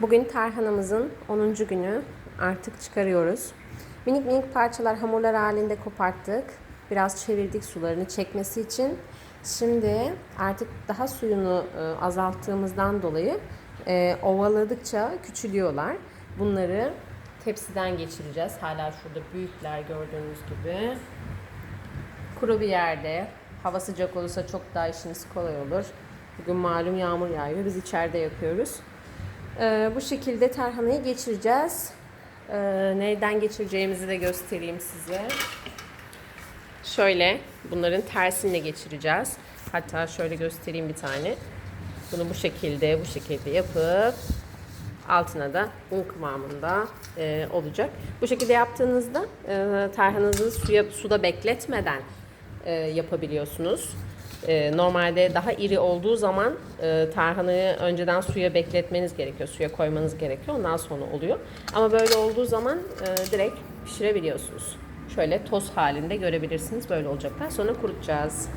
Bugün tarhanamızın 10. günü artık çıkarıyoruz. Minik minik parçalar hamurlar halinde koparttık. Biraz çevirdik sularını çekmesi için. Şimdi artık daha suyunu e, azalttığımızdan dolayı e, ovaladıkça küçülüyorlar. Bunları tepsiden geçireceğiz. Hala şurada büyükler gördüğünüz gibi. Kuru bir yerde hava sıcak olursa çok daha işiniz kolay olur. Bugün malum yağmur yağıyor. Biz içeride yapıyoruz. Ee, bu şekilde tarhanayı geçireceğiz. Ee, neyden geçireceğimizi de göstereyim size. Şöyle bunların tersine geçireceğiz. Hatta şöyle göstereyim bir tane. Bunu bu şekilde bu şekilde yapıp altına da un kıvamında e, olacak. Bu şekilde yaptığınızda e, tarhananızı suya suda bekletmeden e, yapabiliyorsunuz. E, normalde daha iri olduğu zaman e, tarhanayı önceden suya bekletmeniz gerekiyor. Suya koymanız gerekiyor. Ondan sonra oluyor. Ama böyle olduğu zaman e, direkt pişirebiliyorsunuz. Şöyle toz halinde görebilirsiniz. Böyle olacaklar. Sonra kurutacağız.